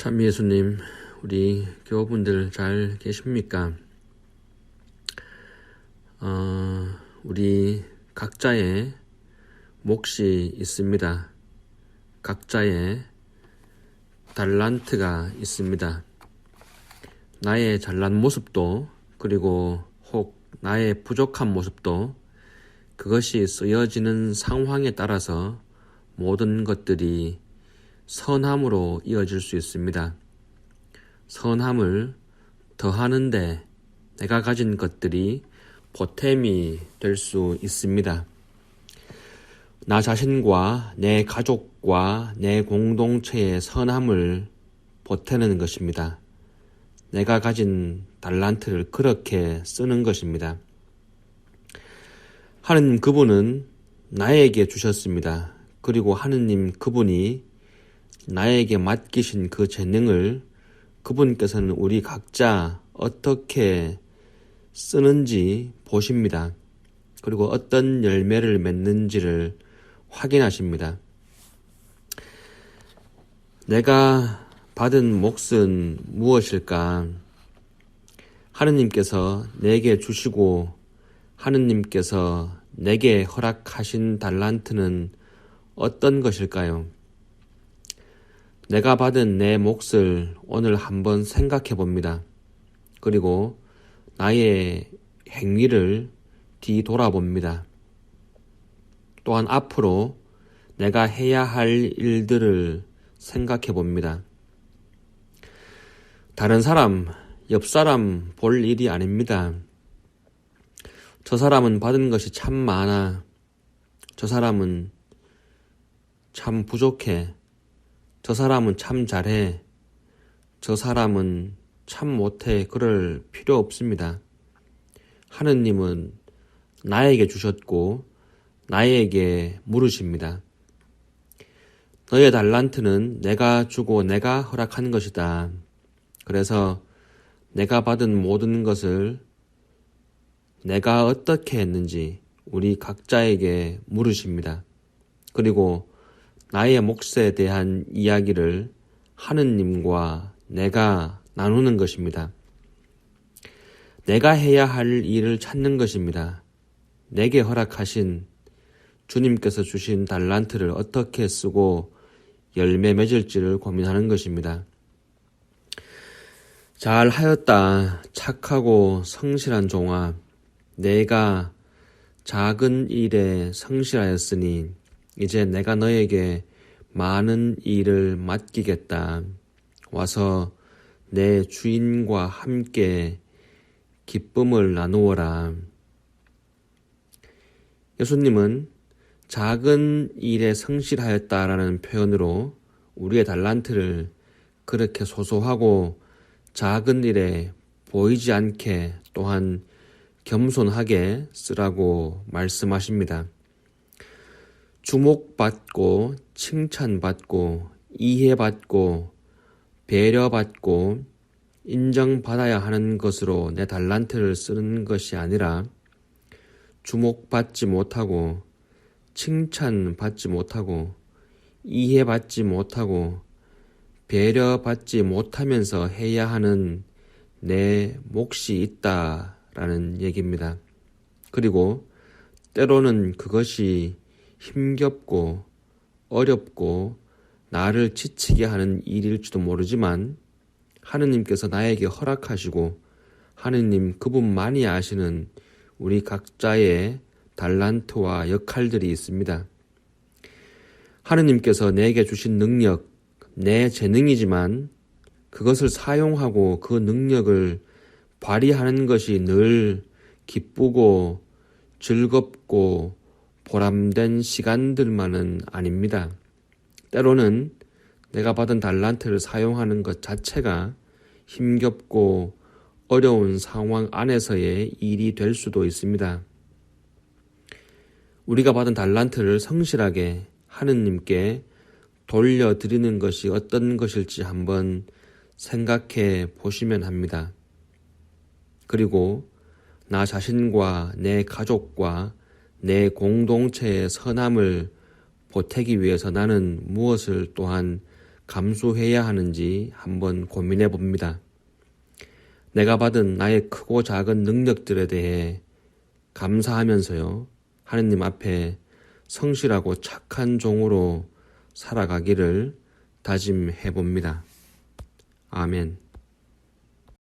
참 예수님, 우리 교우분들 잘 계십니까? 어, 우리 각자의 몫이 있습니다. 각자의 달란트가 있습니다. 나의 잘난 모습도 그리고 혹 나의 부족한 모습도 그것이 쓰여지는 상황에 따라서 모든 것들이 선함으로 이어질 수 있습니다. 선함을 더하는데 내가 가진 것들이 보탬이 될 수 있습니다. 나 자신과 내 가족과 내 공동체의 선함을 보태는 것입니다. 내가 가진 달란트를 그렇게 쓰는 것입니다. 하느님 그분은 나에게 주셨습니다. 그리고 하느님 그분이 나에게 맡기신 그 재능을 그분께서는 우리 각자 어떻게 쓰는지 보십니다. 그리고 어떤 열매를 맺는지를 확인하십니다. 내가 받은 몫은 무엇일까? 하느님께서 내게 주시고 하느님께서 내게 허락하신 달란트는 어떤 것일까요? 내가 받은 내 몫을 오늘 한번 생각해 봅니다. 그리고 나의 행위를 뒤돌아봅니다. 또한 앞으로 내가 해야 할 일들을 생각해 봅니다. 다른 사람, 옆 사람 볼 일이 아닙니다. 저 사람은 받은 것이 참 많아. 저 사람은 참 부족해. 저 사람은 참 잘해. 저 사람은 참 못해. 그럴 필요 없습니다. 하느님은 나에게 주셨고, 나에게 물으십니다. 너의 달란트는 내가 주고 내가 허락한 것이다. 그래서 내가 받은 모든 것을 내가 어떻게 했는지 우리 각자에게 물으십니다. 그리고 나의 몫에 대한 이야기를 하느님과 내가 나누는 것입니다. 내가 해야 할 일을 찾는 것입니다. 내게 허락하신 주님께서 주신 달란트를 어떻게 쓰고 열매 맺을지를 고민하는 것입니다. 잘 하였다. 착하고 성실한 종아. 내가 작은 일에 성실하였으니 이제 내가 너에게 많은 일을 맡기겠다. 와서 내 주인과 함께 기쁨을 나누어라. 예수님은 작은 일에 성실하였다라는 표현으로 우리의 달란트를 그렇게 소소하고 작은 일에 보이지 않게 또한 겸손하게 쓰라고 말씀하십니다. 주목받고 칭찬받고 이해받고 배려받고 인정받아야 하는 것으로 내 달란트를 쓰는 것이 아니라 주목받지 못하고 칭찬받지 못하고 이해받지 못하고 배려받지 못하면서 해야 하는 내 몫이 있다라는 얘기입니다. 그리고 때로는 그것이 힘겹고 어렵고 나를 지치게 하는 일일지도 모르지만 하느님께서 나에게 허락하시고 하느님 그분만이 아시는 우리 각자의 달란트와 역할들이 있습니다. 하느님께서 내게 주신 능력, 내 재능이지만 그것을 사용하고 그 능력을 발휘하는 것이 늘 기쁘고 즐겁고 보람된 시간들만은 아닙니다. 때로는 내가 받은 달란트를 사용하는 것 자체가 힘겹고 어려운 상황 안에서의 일이 될 수도 있습니다. 우리가 받은 달란트를 성실하게 하느님께 돌려드리는 것이 어떤 것일지 한번 생각해 보시면 합니다. 그리고 나 자신과 내 가족과 내 공동체의 선함을 보태기 위해서 나는 무엇을 또한 감수해야 하는지 한번 고민해 봅니다. 내가 받은 나의 크고 작은 능력들에 대해 감사하면서요. 하느님 앞에 성실하고 착한 종으로 살아가기를 다짐해 봅니다. 아멘.